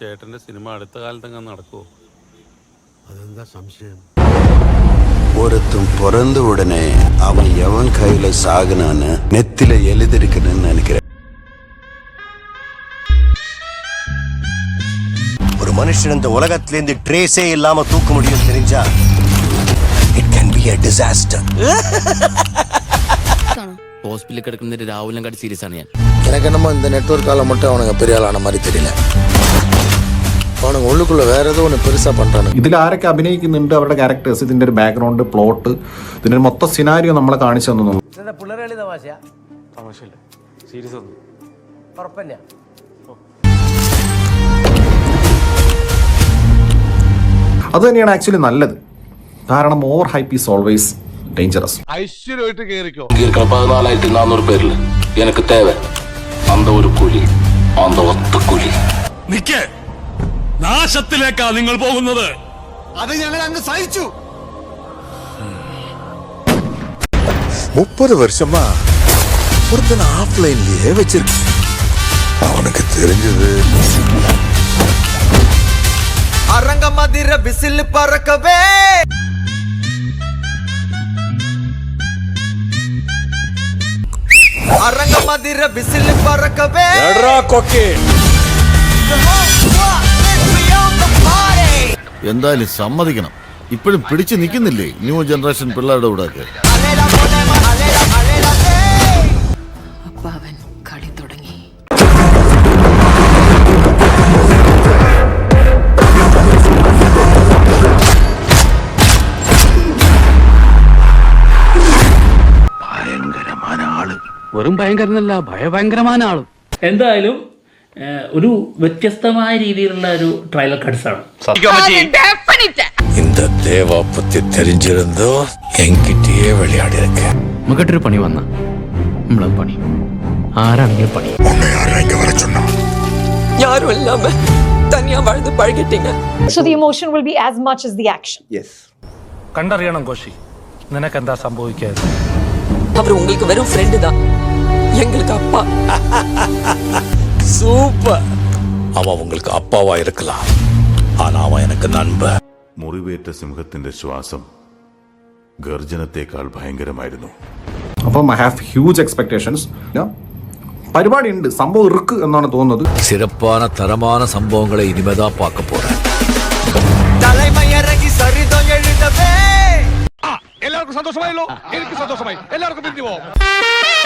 ചേട്ടന്റെ സിനിമ അടുത്ത കാലത്തെങ്ങാൻ നടക്കുമോ അതെന്താ സംശയം ஒருத்தன் பிறந்த உடனே அவன் எவன் கையில சாகுனான்னு நெத்தில எழுதிருக்குன்னு நினைக்கிறேன் ஒரு மனுஷன் இந்த உலகத்திலேருந்து ட்ரேஸே இல்லாம தூக்க முடியும் தெரிஞ்சா it can be a disaster ഹോസ്പിറ്റലിൽ കിടക്കുന്നതിന്റെ രാഹുലിനെ കാട്ടി സീരിയസ് ആണ് ഞാൻ எனக்கு என்னமோ இந்த நெட்ஒர்க்கால மட்டும் அவனுங்க பெரிய ஆளான மாதிரி தெரியல அவனுங்க உள்ளுக்குள்ள வேற ஏதோ ஒன்று பெருசா பண்றானுங்க ഇതിൽ ആരൊക്കെ അഭിനയിക്കുന്നുണ്ട് അവരുടെ ക്യാരക്ടേഴ്സ് ഇതിന്റെ ഒരു ബാക്ക്ഗ്രൗണ്ട് പ്ലോട്ട് ഇതിന്റെ ഒരു മൊത്തം സിനാരിയോ നമ്മളെ കാണിച്ചു തന്നു ഇതെന്താ പിള്ളേരെ തമാശയാ തമാശയല്ലേ സീരിയസ് ഒന്നും ഉറപ്പന്നെയാ അത് തന്നെയാണ് ആക്ച്വലി നല്ലത് കാരണം over hype is always dangerous ഐശ്വര്യമായിട്ട് കേറിക്കോ இருக்கிற பதினாலாயிரத்தி நானூறு பேர்ல எனக்கு தேவை அந்த ஒரு கூலி அந்த ஒத்த கூலி നിക്കേ നാശത്തിലേക്കാ നിങ്ങൾ പോകുന്നത് അത് ഞങ്ങൾ അങ്ങ് സഹിച്ചു முப்பது வருஷமா ஒருத்தனை ஆஃப்லைன்லயே வச்சிருக்கு அவனுக்கு தெரிஞ்சது அரங்க மதிர விசில் பறக்கவே അരങ്ങ മതിര ബിസിൽ പറക്കവേ. എന്തായാലും സമ്മതിക്കണം. ഇപ്പോഴും പിടിച്ചു നിൽക്കുന്നില്ലേ ന്യൂ ജനറേഷൻ പിള്ളേരുടെ കൂടെ വെറും ഭയങ്കരനല്ല ഭയഭയങ്കരമായ ആളും എന്തായാലും ഏഹ്, ഒരു വ്യത്യസ്തമായ രീതിയിലുള്ള ഒരു ട്രailer കട്ട്സ് ആണ് இந்த தேவா பத்தி தெரிஞ்சிருந்தோ என்கிட்டயே விளையாடி இருக்க നമുക്കിട്ടൊരു പണി വന്ന നമ്മളത് പണി ആരാണെങ്കിലും പണി உன்னை யாரும் இங்க வர சொன்னா யாரும் இல்லாம தனியா வாழ்ந்து பழகிட்டீங்க So the emotion will be as much as the action. കണ്ടറിയണം കോശി നിനക്കെന്താ സംഭവിക്കാതെ அவர் உங்களுக்கு வெறும் ஃப்ரெண்டு தான் எங்களுக்கு அப்பா சூப்பர் அவன் உங்களுக்கு அப்பாவா இருக்கலாம் ஆனா அவன் எனக்கு நண்பன் മുറിവേറ്റ സിംഹത്തിന്റെ ശ്വാസം ഗർജനത്തെക്കാൾ ഭയങ്കരമായിരുന്നു അപ്പം ഐ ഹാവ് ഹ്യൂജ് എക്സ്പെക്ടേഷൻസ് പരിപാടി ഉണ്ട് സംഭവം ഇറുക്ക് എന്നാണ് തോന്നുന്നത് சிறப்பான தரமான சம்பவங்களை இனிமேதான் பார்க்க போறேன் தலைமை இறங்கி சரிதம் எழுதவே എല്ലാവർക്കും സന്തോഷമായല്ലോ എനിക്ക് സന്തോഷമായി എല്ലാവർക്കും പിരിഞ്ഞു പോവാം